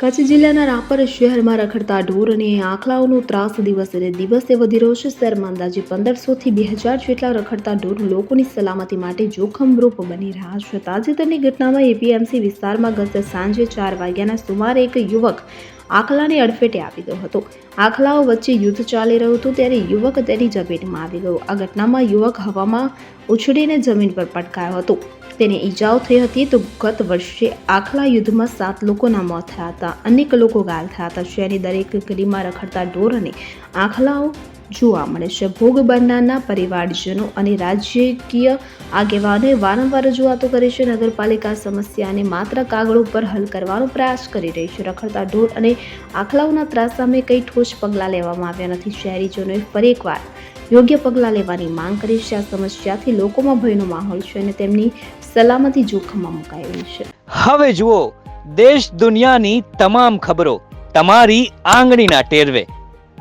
કચ્છ જિલ્લાના રાપર શહેરમાં રખડતા ઢોર અને આંખલાઓનો ત્રાસ દિવસે દિવસે વધી રહ્યો છે. શહેરમાં અંદાજે પંદરસોથી બે હજાર જેટલા રખડતા ઢોર લોકોની સલામતી માટે જોખમરૂપ બની રહ્યા છે. તાજેતરની ઘટનામાં એપીએમસી વિસ્તારમાં ગત સાંજે ચાર વાગ્યાના સુમારે એક યુવક આખલાને અડફેટે આવી ગયો હતો. આખલાઓ વચ્ચે યુદ્ધ ચાલી રહ્યું હતું ત્યારે યુવક તેની ઝપેટમાં આવી ગયો. આ ઘટનામાં યુવક હવામાં ઉછળીને જમીન પર પટકાયો હતો. તેને ઈજાઓ થઈ હતી તો ગત વર્ષે આખલા યુદ્ધમાં સાત લોકોના મોત થયા હતા. અનેક લોકો ઘાયલ થયા હતા. શહેરની દરેક ગલીમાં રખડતા ઢોર અને આખલાઓ જોવા મળે છે. ભોગ બનનારના પરિવારજનો અને રાજકીય આગેવાનોએ વારંવાર રજૂઆતો કરી છે. નગરપાલિકા સમસ્યાને માત્ર કાગળ ઉપર હલ કરવાનો પ્રયાસ કરી રહી છે. રખડતા ઢોર અને આખલાઓના ત્રાસ સામે કંઈ ઠોસ પગલાં લેવામાં આવ્યા નથી. શહેરીજનોએ ફરી એકવાર યોગ્ય પગલાં લેવાની માંગ કરી છે. આ સમસ્યાથી લોકોમાં ભયનો માહોલ છે અને તેમની સલામતી જોખમમાં મુકાયેલી છે. હવે જુઓ, દેશ દુનિયાની તમામ ખબરો તમારી આંગળીના ટેરવે.